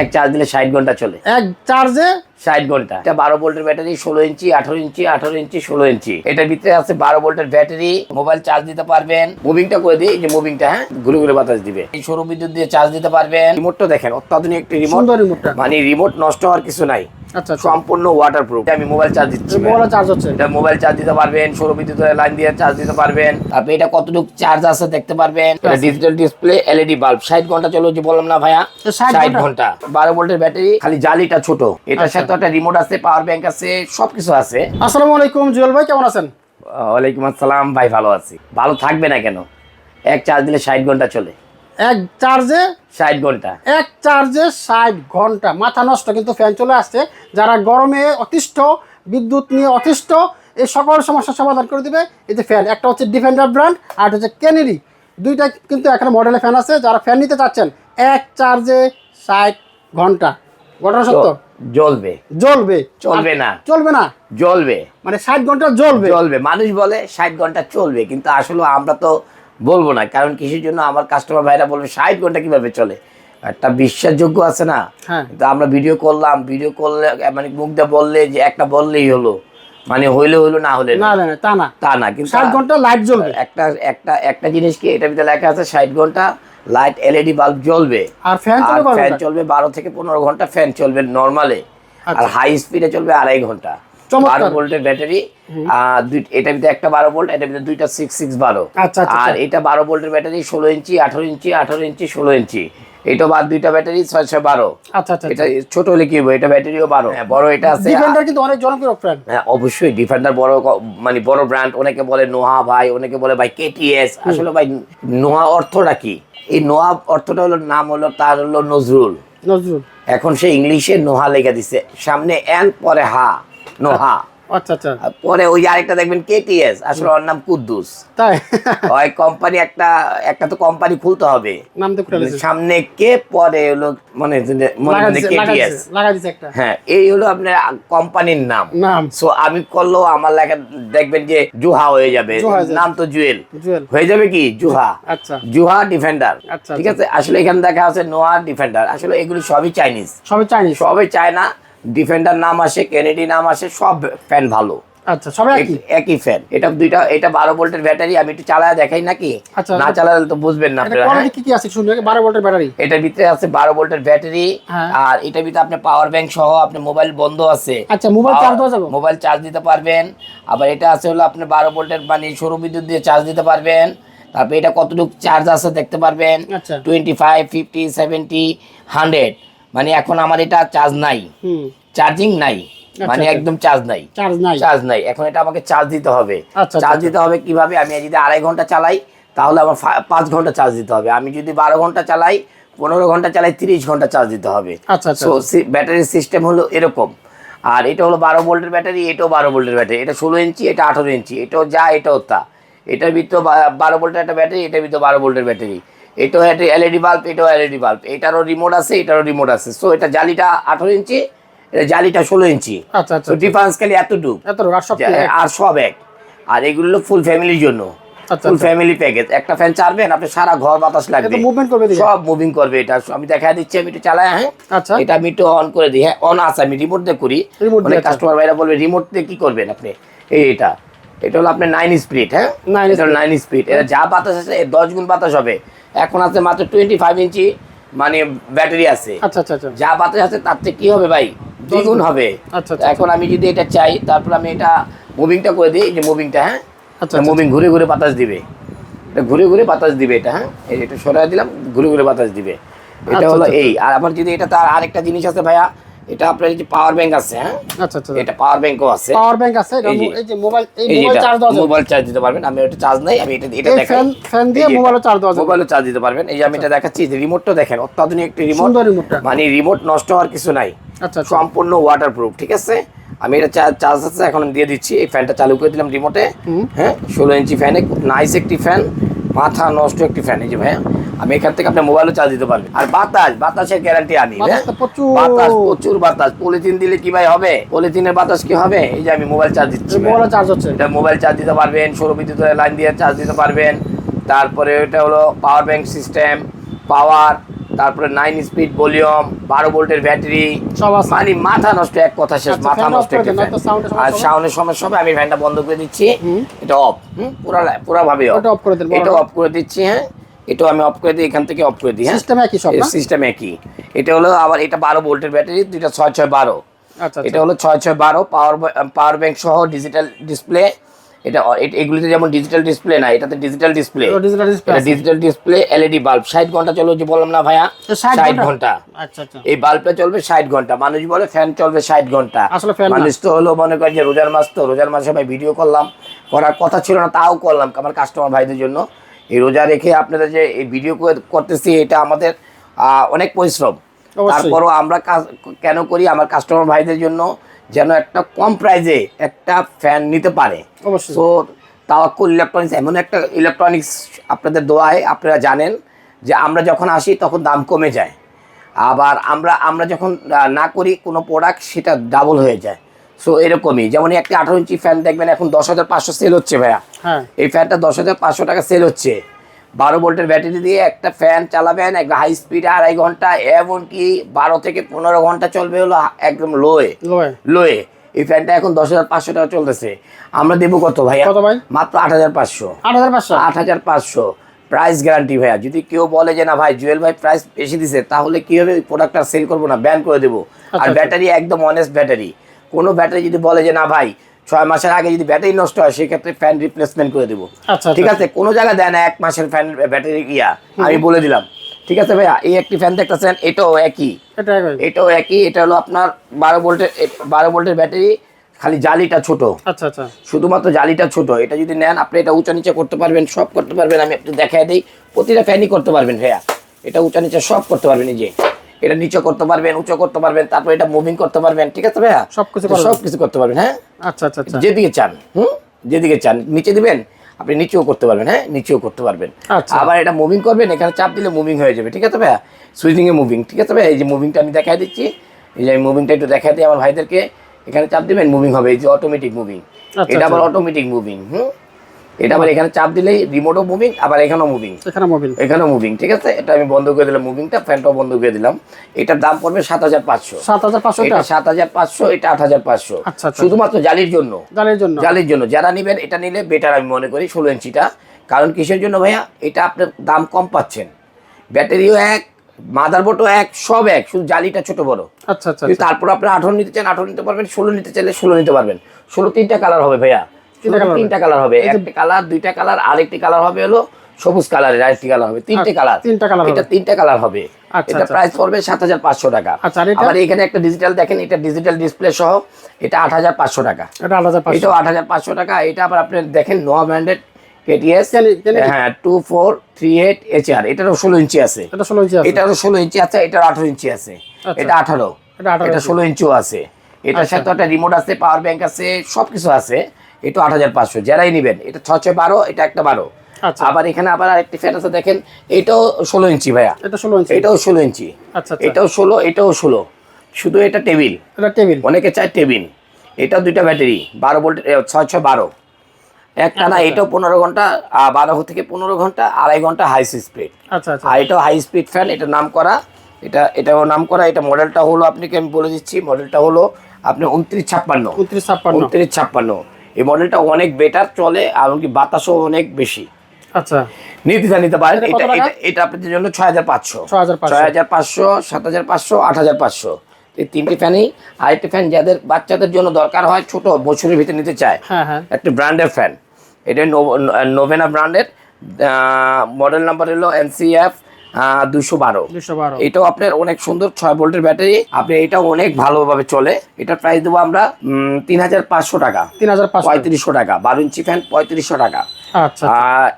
এক চার্জ দিলে ষাট ঘণ্টা চলে। এক চার্জে? ষাট ঘণ্টা। এটা বারো ভোল্টের ব্যাটারি ষোলো ইঞ্চি আঠারো ইঞ্চি আঠারো ইঞ্চি ষোলো ইঞ্চি। এটার ভিতরে আছে বারো ভোল্টের ব্যাটারি মোবাইল চার্জ দিতে পারবেন। মুভিংটা করে দিই যে মুভিংটা হ্যাঁ? ঘুরে ঘুরে বাতাস দিবে। এই সৌর বিদ্যুৎ দিয়ে চার্জ দিতে পারবেন। রিমোটটা দেখেন অত্যাধুনিক একটি রিমোট মানে রিমোট নষ্ট হওয়ার কিছু নাই। সম্পূর্ণ ওয়াটার প্রুফ আমি মোবাইল চার্জ দিচ্ছি মোবাইল চার্জ হচ্ছে? এটা মোবাইল চার্জ দিতে পারবেন সৌর বিদ্যুতের লাইন দিয়ে চার্জ দিতে পারবেন। তারপরে এটা কতটুকু চার্জ আছে দেখতে পারবেন। এটা ডিজিটাল ডিসপ্লে এলইডি বাল্ব ষাট ঘণ্টা চলো যে বললাম না ভাইয়া? তো 60 ষাট ঘণ্টা? বারো ভোল্টের ব্যাটারি খালি জালিটা ছোট। এটার আচ্ছা। সাথে একটা রিমোট আছে পাওয়ার ব্যাংক আছে সবকিছু আছে। আসসালামু আলাইকুম জুয়েল ভাই কেমন আছেন? ওয়ালাইকুম আসসালাম ভাই ভালো আছি। ভালো থাকবে না কেন? এক চার্জ দিলে ষাট ঘণ্টা চলে। এক চার্জে ষাট ঘণ্টা। এক চার্জে ষাট ঘণ্টা। মাথা নষ্ট কিন্তু ফ্যান চলে আসছে। যারা গরমে অতিষ্ঠ বিদ্যুৎ নিয়ে অতিষ্ঠ এই সকল সমস্যার সমাধান করে দিবে এই যে ফ্যান। একটা হচ্ছে ডিফেন্ডার ব্র্যান্ড আর হচ্ছে ক্যানেরি দুইটা কিন্তু এখানে মডেলের ফ্যান আছে। যারা ফ্যান নিতে চাচ্ছেন এক চার্জে ষাট ঘণ্টা। ঘটনা সত্য? জ্বলবে। জ্বলবে। চলবে না। চলবে না? জ্বলবে। মানে ষাট ঘণ্টা জ্বলবে। চলবে মানুষ বলে ষাট ঘণ্টা চলবে কিন্তু আসলে আমরা তো বলব না কারণ কিসের জন্য আমার কাস্টমার ভাইরা বলবে ষাট ঘণ্টা কীভাবে চলে? একটা বিশ্বাসযোগ্য আছে না? হ্যাঁ। তো আমরা ভিডিও করলাম ভিডিও করলে মানে মুখ দিয়ে বললে যে একটা বললেই হলো। মানে হইলে হইল না হলে না তা না। তা না কিন্তু ষাট ঘণ্টা লাইট জ্বলবে। একটা একটা একটা জিনিস কি এটার ভিতরে লেখা আছে ষাট ঘণ্টা লাইট এলইডি বাল্ব জ্বলবে। আর ফ্যান চলবে ফ্যান চলবে বারো থেকে পনেরো ঘণ্টা ফ্যান চলবে নর্মালে আর আচ্ছা। হাই স্পিডে চলবে আড়াই ঘণ্টা। বারো ভোল্টের ব্যাটারি আর ভিতরে একটা বারো ভোল্ট এটার ভিতরে দুইটা সিক্স সিক্স বারো। আর। এটা বারো ভোল্টের ব্যাটারি ষোলো ইঞ্চি আঠারো ইঞ্চি আঠারো ইঞ্চি ষোলো ইঞ্চি। এটা বাদ দুইটা ব্যাটারি ছয় ছয় বারো। আচ্ছা এটা ছোট হলে কি এটা ব্যাটারিও বারো। হ্যাঁ বড় এটা আছে। ডিফেন্ডার কিন্তু অনেক জনপ্রিয় ফ্যান হ্যাঁ অবশ্যই। ডিফেন্ডার বড় মানে বড় ব্র্যান্ড অনেকে বলে নোহা ভাই অনেকে বলে ভাই কেটিএস আসলে ভাই নোহা অর্থটা কি? এই নোহা অর্থটা হলো নাম হলো তার হলো নজরুল। নজরুল। এখন সে ইংলিশে নোহা লেখা দিছে। সামনে এন পরে হা। নোহা। আচ্ছা আচ্ছা। পরে ওই আরেকটা দেখবেন কেটিএস আসলে ওর নাম কুদ্দুস। তাই? ওই কোম্পানি একটা একটা তো কোম্পানি খুলতে হবে। নাম তো খুলে সামনে কে পরে হলো মানে মনে কেটিএস। লাগা দিছে একটা। হ্যাঁ এই হলো আপনার কোম্পানির নাম। নাম। সো আমি করল আমার লেখা দেখবেন যে জুহা হয়ে যাবে। নাম তো জুয়েল। জুয়েল। হয়ে যাবে কি? জুহা। আচ্ছা। জুহা ডিফেন্ডার। আচ্ছা, ঠিক আছে? আসলে এখানে দেখা আছে নোয়া ডিফেন্ডার। আসলে এগুলো সবই চাইনিজ। সবাই চাইনিজ। সবই চায়না। ডিফেন্ডার নাম আসে কেনেডি নাম আসে সব ফ্যান ভালো। আচ্ছা সবাই একই? একই ফ্যান এটা দুইটা এটা বারো ভোল্টের ব্যাটারি আমি একটু চালায় দেখাই নাকি? আচ্ছা, না চালালে তো বুঝবেন না হ্যাঁ? কি কি আছে শুনুন আগে 12 ভোল্টের ব্যাটারি? এটার ভিতরে আছে বারো ভোল্টের ব্যাটারি হ্যাঁ। আর এটার ভিতরে আপনার পাওয়ার ব্যাংক সহ আপনার মোবাইল বন্ধ আছে। আচ্ছা মোবাইল চার্জ দেওয়া যাবে? মোবাইল চার্জ দিতে পারবেন আবার এটা আছে হলো আপনি বারো ভোল্টের মানে সৌর বিদ্যুৎ দিয়ে চার্জ দিতে পারবেন। তারপরে এটা কতটুকু চার্জ আছে দেখতে পারবেন? আচ্ছা। Twenty five fifty seventy hundred মানে এখন আমার এটা চার্জ নাই। হুম। চার্জিং নাই। মানে আচ্ছা। একদম চার্জ নাই। চার্জ নাই। চার্জ নাই। এখন এটা আমাকে চার্জ দিতে হবে। আচ্ছা, চার্জ আচ্ছা। দিতে হবে কীভাবে? আমি যদি আড়াই ঘণ্টা চালাই তাহলে আমার পাঁচ ঘণ্টা চার্জ দিতে হবে। আমি যদি বারো ঘণ্টা চালাই পনেরো ঘণ্টা চালাই তিরিশ ঘণ্টা চার্জ দিতে হবে। আচ্ছা আচ্ছা সো ব্যাটারির সিস্টেম হলো এরকম। আর এটা হলো বারো ভোল্টের ব্যাটারি এটাও বারো ভোল্টের ব্যাটারি এটা ষোলো ইঞ্চি এটা আঠারো ইঞ্চি। এটাও যা এটাও তা। এটার ভিতর বারো ভোল্টের একটা ব্যাটারি এটার ভিতর বারো ভোল্টের ব্যাটারি এটাও একটা এলইডি বাল্ব এটাও এলইডি বাল্ব এটারও রিমোট আছে এটারও রিমোট আছে। সো এটা জালিটা আঠারো ইঞ্চি এটা জালিটা ষোলো ইঞ্চি আচ্ছা আচ্ছা ডিফারেন্স খালি এতটুকু। এত আর সব এক। আর এগুলো ফুল ফ্যামিলির জন্য। আচ্ছা ফুল ফ্যামিলি প্যাকেজ একটা ফ্যান চালবেন আপনি সারা ঘর বাতাস লাগবে। মুভমেন্ট করবে সব মুভিং করবে এটা। আমি দেখা দিচ্ছি আমি একটু চালাই হ্যাঁ? আচ্ছা। এটা আমি একটু অন করে দিই হ্যাঁ? অন আছে আমি রিমোট দিয়ে করি। আচ্ছা। কাস্টমার ভাইরা বলবে রিমোট দিয়ে কি করবেন আপনি? এই এটা। এটা হলো আপনার নাইন স্পিড হ্যাঁ? এটা নাইন স্পিড এটা যা বাতাস আছে দশ গুণ বাতাস হবে। এখন আছে মাত্র টোয়েন্টি ফাইভ ইঞ্চি মানে ব্যাটারি আছে। আচ্ছা আচ্ছা আচ্ছা। যা বাতাস আছে তার থেকে কি হবে ভাই? দ্বিগুণ হবে। আচ্ছা, আচ্ছা। এখন আমি যদি এটা চাই তারপর আমি এটা মুভিংটা করে দিই যে মুভিংটা হ্যাঁ? আচ্ছা মুভিং ঘুরে ঘুরে বাতাস দিবে। এটা ঘুরে ঘুরে বাতাস দিবে এটা হ্যাঁ? এটা সরাই দিলাম ঘুরে ঘুরে বাতাস দিবে। এটা আচ্ছা, হলো আচ্ছা। এই। আর আবার যদি এটা তার আরেকটা জিনিস আছে ভাইয়া এটা আপনার এই যে পাওয়ার ব্যাংক আছে হ্যাঁ? আচ্ছা আচ্ছা এটা পাওয়ার ব্যাংকও আছে। পাওয়ার ব্যাংক আছে এই যে- মোবাইল এই মোবাইল চার্জ যাবে। মোবাইল চার্জ দিতে পারবেন আমি এটা চার্জ নাই আমি এটা এটা দেখাই। ফ্যান ফ্যান দিয়ে মোবাইলে চার্জ দেওয়া যাবে। মোবাইলে চার্জ দিতে পারবেন। এই যে আমি এটা দেখাচ্ছি যে রিমোটটা দেখেন অত্যাধুনিক একটি রিমোট মানে রিমোট নষ্ট হওয়ার কিছু নাই। আচ্ছা আচ্ছা। সম্পূর্ণ ওয়াটারপ্রুফ ঠিক আছে? আমি এটা চার্জ আছে এখন আমি দিয়ে দিচ্ছি। এই ফ্যানটা চালু করে দিলাম রিমোটে। হ্যাঁ ষোলো ইঞ্চি ফ্যানে নাইস একটি ফ্যান মাথা নষ্ট একটি ফ্যান এই যে ভাইয়া। আমি এখান থেকে আপনার মোবাইলও চার্জ দিতে পারবেন। আর বাতাস বাতাসের গ্যারান্টি আমি হ্যাঁ? বাতাস প্রচুর। বাতাস পলিথিন দিলে কি ভাই হবে? পলিথিনের বাতাস কি হবে? এই যে আমি মোবাইল চার্জ দিচ্ছি। মোবাইলে চার্জ হচ্ছে। এটা মোবাইল চার্জ দিতে পারবেন সৌর বিদ্যুতের লাইন দিয়ে চার্জ দিতে পারবেন। তারপরে এটা হলো পাওয়ার ব্যাংক সিস্টেম পাওয়ার তারপরে নাইন স্পিড ভলিউম বারো ভোল্টের ব্যাটারি মানে মাথা নষ্ট এক কথা শেষ আচ্ছা, মাথা নষ্ট আর। সাউন্ডের সমস্যা হবে আমি ফ্যানটা বন্ধ করে দিচ্ছি। এটা অফ পুরা পুরা ভাবে ওটা এটা অফ করে দিচ্ছি হ্যাঁ? এটাও আমি অফ করে দিই এখান থেকে অফ করে দিই হ্যাঁ? সিস্টেম একই সব না? সিস্টেম একই। এটা হলো আবার এটা বারো ভোল্টের ব্যাটারি দুইটা ছয় ছয় বারো। আচ্ছা এটা হলো ছয় ছয় বারো পাওয়ার পাওয়ার ব্যাংক সহ ডিজিটাল ডিসপ্লে এটা এগুলিতে যেমন ডিজিটাল ডিসপ্লে না এটাতে digital display digital display LED bulb ষাট ঘণ্টা চলবে যে বললাম না ভাইয়া? ষাট ঘণ্টা? আচ্ছা আচ্ছা। এই বাল্বটা চলবে ষাট ঘণ্টা। মানুষ বলে ফ্যান চলবে ষাট ঘণ্টা। মানুষ তো হলো মনে করে যে রোজার মাস তো রোজার মাসে ভাই ভিডিও করলাম। করার কথা ছিল না তাও করলাম আমার কাস্টমার ভাইদের জন্য। এই রোজা রেখে আপনারা যে এই ভিডিও করতেছি এটা আমাদের অনেক পরিশ্রম। তারপরও আমরা কাজ কেন করি? আমার কাস্টমার ভাইদের জন্য যেন একটা কম প্রাইজে একটা ফ্যান নিতে পারে। সো তাওয়াক্কুল ইলেকট্রনিক্স এমন একটা ইলেকট্রনিক্স আপনাদের দোয়ায় আপনারা জানেন যে আমরা যখন আসি তখন দাম কমে যায়। আবার আমরা আমরা যখন না করি কোনো প্রোডাক্ট সেটা ডাবল হয়ে যায়। সো এরকমই। যেমন একটা আঠারো ইঞ্চি ফ্যান দেখবেন এখন দশ হাজার পাঁচশো সেল হচ্ছে ভাইয়া। হ্যাঁ। এই ফ্যানটা দশ হাজার পাঁচশো টাকা সেল হচ্ছে। বারো ভোল্টের ব্যাটারি দিয়ে একটা ফ্যান চালাবেন একটা হাই স্পিডে আড়াই ঘণ্টা এমনকি বারো থেকে পনেরো ঘণ্টা চলবে হলো একদম লোয়ে লোয়ে এই ফ্যানটা এখন দশ হাজার পাঁচশো টাকা চলতেছে। আমরা দেবো কত ভাই? মাত্র আট হাজার পাঁচশো। আট হাজার পাঁচশো? আট হাজার পাঁচশো। প্রাইস গ্যারান্টি ভাইয়া। যদি কেউ বলে যে না ভাই জুয়েল ভাই প্রাইস বেশি দিছে তাহলে কি হবে প্রোডাক্টটা সেল করব না? ব্যান করে দেবো। আর আচ্ছা। ব্যাটারি একদম অনেস্ট ব্যাটারি কোনো ব্যাটারি যদি বলে যে না ভাই ছয় মাসের আগে যদি ব্যাটারি নষ্ট হয় সেক্ষেত্রে ফ্যান রিপ্লেসমেন্ট করে দেবো। আচ্ছা ঠিক আচ্ছা আছে? কোনো জায়গায় দেয় না এক মাসের ফ্যান ব্যাটারি ইয়া। আমি বলে দিলাম। ঠিক আছে ভাইয়া? এই একটি ফ্যান দেখতেছেন এটাও একই। এটাও একই এটা হলো আপনার বারো ভোল্টের বারো ভোল্টের ব্যাটারি খালি জালিটা ছোট। আচ্ছা আচ্ছা। শুধুমাত্র জালিটা ছোট। এটা যদি নেন আপনি এটা উঁচা নিচে করতে পারবেন সব করতে পারবেন। আমি একটু দেখাই দিই। প্রতিটা ফ্যানই করতে পারবেন ভাইয়া। এটা উঁচা নিচে সব করতে পারবেন এই যে। এটা নিচে করতে পারবেন উঁচু করতে পারবেন তারপর এটা মুভিং করতে পারবেন ঠিক আছে ভাইয়া? সবকিছু পারবেন। সব কিছু করতে পারবেন হ্যাঁ? আচ্ছা আচ্ছা আচ্ছা। যেদিকে চান হুম? যেদিকে চান নিচে দিবেন আপনি নিচেও করতে পারবেন হ্যাঁ? নিচেও করতে পারবেন। আচ্ছা। আবার এটা মুভিং করবেন এখানে চাপ দিলে মুভিং হয়ে যাবে ঠিক আছে ভাইয়া? সুইচিং এ মুভিং ঠিক আছে ভাইয়া? এই যে মুভিংটা আমি দেখাই দিচ্ছি এই যে আমি মুভিংটা একটু দেখাই দিই আমার ভাইদেরকে। এখানে চাপ দিবেন মুভিং হবে এই যে অটোমেটিক মুভিং আচ্ছা, এটা আবার। অটোমেটিক মুভিং হুম? এটা আবার এখানে চাপ দিলেই রিমোটও মুভিং আবার এখানেও মুভিং এখানে মোবিল এখানেও মুভিং ঠিক আছে? এটা আমি বন্ধ করে দিলাম মুভিংটা ফ্যানটাও বন্ধ করে দিলাম। এটার দাম পড়বে সাত হাজার পাঁচশো। সাত হাজার পাঁচশো এটা সাত হাজার পাঁচশো এটা আট হাজার পাঁচশো। আচ্ছা, আচ্ছা। শুধুমাত্র জালির জন্য। জালের জন্য। জালির জন্য। যারা নেবেন এটা নিলে বেটার আমি মনে করি ষোলো ইঞ্চিটা। কারণ কিসের জন্য ভাইয়া? এটা আপনার দাম কম পাচ্ছেন। ব্যাটারিও এক মাদারবোর্ডও এক সব এক। শুধু জালিটা ছোট বড়। আচ্ছা আচ্ছা তারপর আপনি আঠারো নিতে চান আঠারো নিতে পারবেন ষোলো নিতে চাইলে ষোলো নিতে পারবেন। ষোলো তিনটা কালার হবে ভাইয়া। তিনটা কালার হবে। একটা কালার দুইটা কালার আরেকটি কালার হবে হলো সবুজ কালারের আরেকটি কালার হবে। তিনটে আচ্ছা, কালার। তিনটা colour এটা তিনটা কালার হবে। আচ্ছা, এটা আচ্ছা। প্রাইস পড়বে সাত হাজার পাঁচশো টাকা। আচ্ছা, আর? আবার এখানে একটা ডিজিটাল দেখেন এটা ডিজিটাল ডিসপ্লে সহ এটা আট হাজার পাঁচশো টাকা। এটা আট হাজার পাঁচশো। এটাও আট হাজার পাঁচশো টাকা। এটা আবার আপনি দেখেন নোয়া ব্র্যান্ডেড কেটিএস হ্যাঁ two four three eight HR এটারও ষোলো ইঞ্চি আছে। এটা ষোলো ইঞ্চি আছে। এটারও ষোলো ইঞ্চি আছে এটার আঠারো ইঞ্চি আছে। আচ্ছা। এটা আঠারো। এটা 18 এটা ইঞ্চি। ষোলো ইঞ্চিও আছে। এটার আচ্ছা। সাথে একটা রিমোট আছে পাওয়ার ব্যাংক আছে সব কিছু আছে। এটা আট হাজার পাঁচশো যারাই নেবেন এটা ছয় ছয় বারো এটা একটা বারো। আচ্ছা। আবার এখানে আবার আরেকটি ফ্যান আছে দেখেন এটাও ষোলো ইঞ্চি ভাইয়া। এটা ষোলো ইঞ্চি। এটাও ষোলো ইঞ্চি। আচ্ছা আচ্ছা। এটাও ষোলো এটাও ষোলো। শুধু এটা টেবিল। এটা টেবিল। অনেকে চায় টেবিল। এটাও দুইটা ব্যাটারি বারো ভোল্ট ছয় ছয় বারো। একটা না আচ্ছা। এটাও পনেরো ঘণ্টা বারো থেকে পনেরো ঘণ্টা আড়াই ঘণ্টা হাই স্পিড আচ্ছা আচ্ছা। আর এটাও হাই স্পিড ফ্যান এটা নাম করা এটা এটাও নাম করা এটা মডেলটা হলো আপনাকে আমি বলে দিচ্ছি মডেলটা হলো আপনি উনত্রিশ ছাপ্পান্ন। উনত্রিশ ছাপ্পান্ন। উনত্রিশ ছাপ্পান্ন। এই মডেলটা অনেক বেটার চলে এমনকি বাতাসও অনেক বেশি। আচ্ছা। নির্দ্বিধা নিতে পারেন এটা এটা আপনাদের জন্য ছয় হাজার পাঁচশো। 6500 ছয় হাজার পাঁচশো সাত হাজার পাঁচশো আট হাজার পাঁচশো। এই তিনটি ফ্যানই আরেকটি ফ্যান যাদের বাচ্চাদের জন্য দরকার হয় ছোট বছরের ভিতরে নিতে চায়। হ্যাঁ হ্যাঁ। একটা ব্র্যান্ডের ফ্যান এটা নোভ- নোভেনা ব্র্যান্ডের মডেল নাম্বার হলো এনসিএফ দুশো বারো। এটাও আপনার অনেক সুন্দর ছয় ভোল্টের ব্যাটারি। আপনি এটা অনেক ভালোভাবে চলে। এটার প্রাইস দেবো আমরা তিন হাজার পাঁচশো টাকা। তিন হাজার পঁয়ত্রিশশো টাকা বারো ইঞ্চি ফ্যান পঁয়ত্রিশশো টাকা। আচ্ছা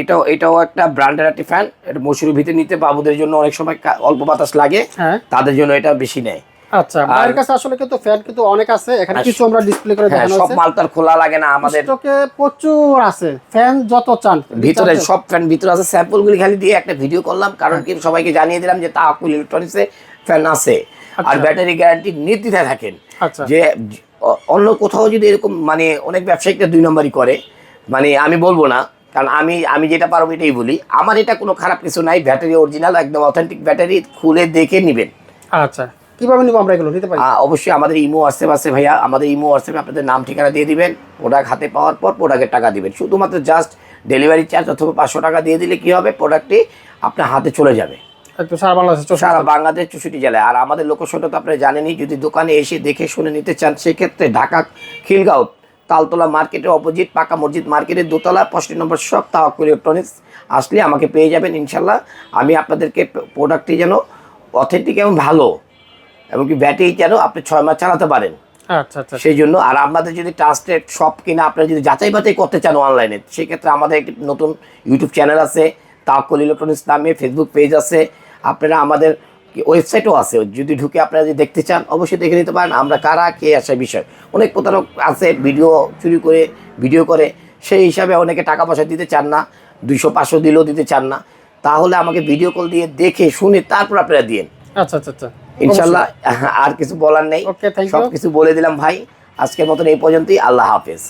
এটাও এটাও একটা ব্র্যান্ডের একটি ফ্যান এটা মসুরির ভিতরে নিতে বাবুদের জন্য অনেক সময় অল্প বাতাস লাগে। হ্যাঁ। তাদের জন্য এটা বেশি নেয়। আচ্ছা কাছে আসলে কিন্তু ফ্যান কিন্তু অনেক আছে এখানে কিছু আমরা ডিসপ্লে করে হ্যাঁ দেখানো সব খোলা লাগে না আমাদের। স্টকে প্রচুর আছে ফ্যান যত চান। ভিতরে সব ফ্যান ভিতরে আছে স্যাম্পলগুলি খালি দিয়ে একটা ভিডিও করলাম কারণ কি সবাইকে জানিয়ে দিলাম যে তাকুল ইলেকট্রনিক্সে ফ্যান আছে। আর আচ্ছা। ব্যাটারি গ্যারান্টি নির্দ্বিধায় থাকেন। আচ্ছা। যে অন্য কোথাও যদি এরকম মানে অনেক ব্যবসায়িকরা দুই নম্বরই করে মানে আমি বলব না কারণ আমি আমি যেটা পারব এটাই বলি। আমার এটা কোনো খারাপ কিছু নাই ব্যাটারি অরিজিনাল একদম অথেন্টিক ব্যাটারি খুলে দেখে নেবেন। আচ্ছা। কীভাবে নিবো আমরা এগুলো? নিতে পারি? অবশ্যই আমাদের ইমো হোয়াটসঅ্যাপ আছে ভাইয়া। আমাদের ইমো হোয়াটসঅ্যাপে আপনাদের নাম ঠিকানা দিয়ে দিবেন। প্রোডাক্ট হাতে পাওয়ার পর প্রোডাক্টের টাকা দিবেন। শুধুমাত্র জাস্ট ডেলিভারি চার্জ অথবা পাঁচশো টাকা দিয়ে দিলে কি হবে? প্রোডাক্টটি আপনার হাতে চলে যাবে। সারা বাংলাদেশে সারা বাংলাদেশ চৌষট্টি জেলায়। আর আমাদের লোকেশনটা তো আপনারা জানেনই যদি দোকানে এসে দেখে শুনে নিতে চান সেক্ষেত্রে ঢাকা খিলগাঁও তালতলা মার্কেটের অপোজিট পাকা মসজিদ মার্কেটের দোতলা পঁয়ষট্টি নম্বর সব তাওয়াক্কুল ইলেকট্রনিক্স আসলে আমাকে পেয়ে যাবেন ইনশাল্লাহ। আমি আপনাদেরকে প্রোডাক্টটি যেন অথেন্টিক এবং ভালো এবং কি ব্যাটারি যেন আপনি ছয় মাস চালাতে পারেন। আচ্ছা আচ্ছা সেই জন্য আর আপনাদের যদি ট্রাস্টেড শপ কিনা আপনারা যদি যাচাই বাছাই করতে চান অনলাইনে সেক্ষেত্রে আমাদের একটি নতুন ইউটিউব চ্যানেল আছে তাকল ইলেকট্রনিক্স নামে ফেসবুক পেজ আছে। আপনারা আমাদের ওয়েবসাইটও আছে যদি ঢুকে আপনারা যদি দেখতে চান অবশ্যই দেখে নিতে পারেন আমরা কারা কে আসে বিষয়। অনেক প্রতারক আছে ভিডিও চুরি করে ভিডিও করে সেই হিসাবে অনেকে টাকা পয়সা দিতে চান না দুইশো পাঁচশো দিলেও দিতে চান না। তাহলে আমাকে ভিডিও কল দিয়ে দেখে শুনে তারপর আপনারা দিন আচ্ছা আচ্ছা আচ্ছা। ইনশাল্লাহ আর কিছু বলার নেই। সবকিছু সব কিছু বলে দিলাম ভাই। আজকের মতন এই পর্যন্তই। আল্লাহ হাফেজ।